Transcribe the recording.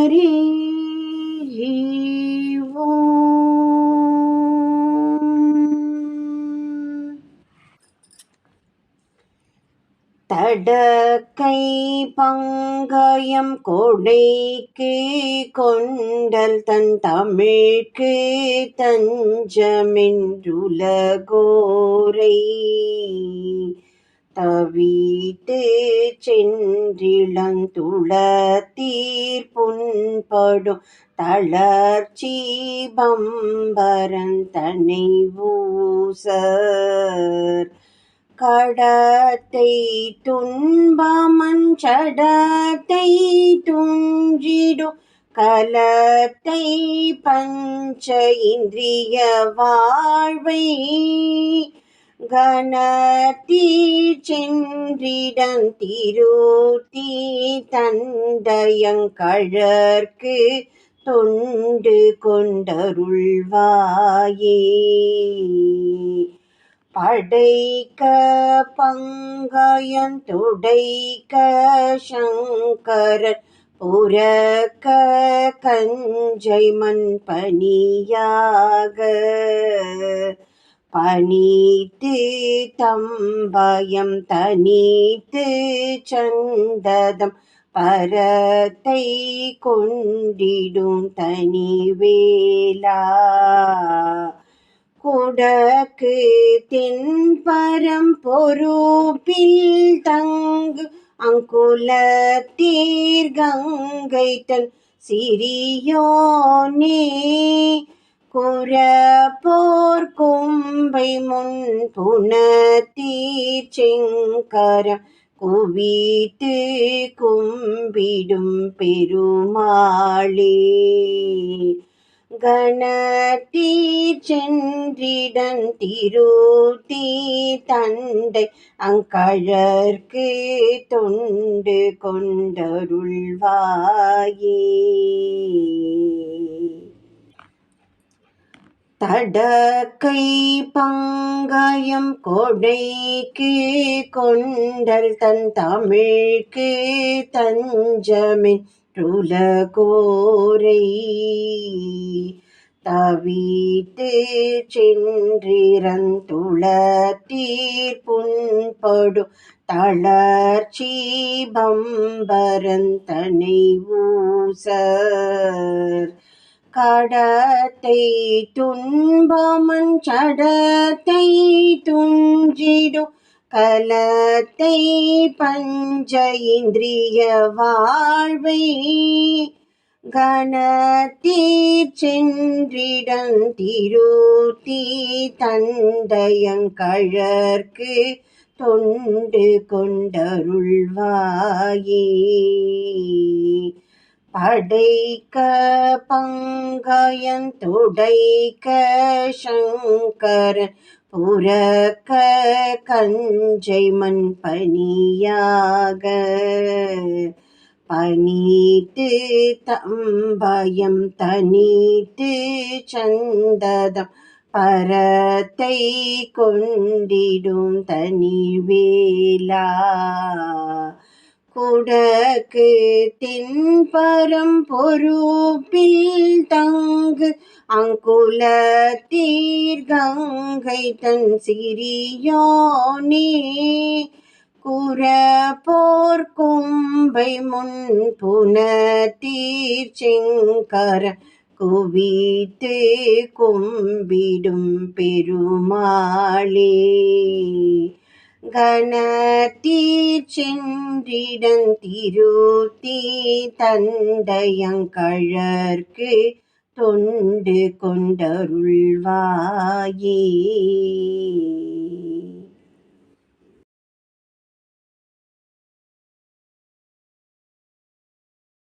அறிவோம் தடக்கை பங்கயம் கொடைக்கு கொண்டல் தன் தமிழ்க்கு தஞ்சமென்றுலகோரை. தவித்து சென்றிளந்துளத்தீர் புண்படும் தளர்ச்சி பம்பரன் தனை ஊசர். கடத்தை துன்பமன் சடத்தை துஞ்சிடும் கலத்தை பஞ்ச இந்திரிய வாழ்வை கணத்தீர் சென்றிடம் தொண்டு கொண்டருள்வாயே. படைக்க பங்கயந்துடைக்க சங்கரன் புறக்க கஞ்சை மண் பணியாக பணித்து தம்பயம் தனித்து சந்ததம் பரத்தை கொண்டிடும் தனிவேலா. குடக்கு தென்பரம் பொறுப்பில் தங்கு அங்குல தீர்கங்கை தன் சிறியோனே குரப்போர் கொம்பை முன் புனத்தீர் செங்கரம் குவித்து கும்பிடும் பெருமாளே. கணத்தீர் சென்றிடன் திருத்தி தண்டை அங்கழற்கு தொண்டு கொண்டருள்வாயே. தடக்கை பங்காயம் கொடைக்கு கொண்டல் தன் தமிழ்க்கு தஞ்சமின் ருலகோரை. தவித்து சென்றிரந்துளத்தீர் புண்படும் தளர்ச்சி பம்பரந்தனை ஊசர். கடத்தை துன்பமன் சடத்தை துஞ்சிடும் கலத்தை பஞ்ச இந்திரிய வாழ்வை கணத்தீர் சென்றிடம் திருத்தி தண்டயங்கழற்கு தொண்டு கொண்டருள்வாயே. படைக்க பங்கயன் துடைக்க சங்கரன் புறக்க கஞ்சை மண் பணியாக. பணித்து தம்பயம் தனித்து சந்ததம் பரத்தை கொண்டிடும் தனிவேலா. குடக்கு தென்பரம் பொறுப்பில் தங்கு அங்குல தீர்கங்கை தன் சிறியோனே. குரப்போர் கும்பை முன் புனத்தீர் செங்கர குவித்து கும்பிடும் பெருமாளே. கணத்தீர் சென்றிடம் திருத்தி தொண்டு கொண்டருள்வாயே.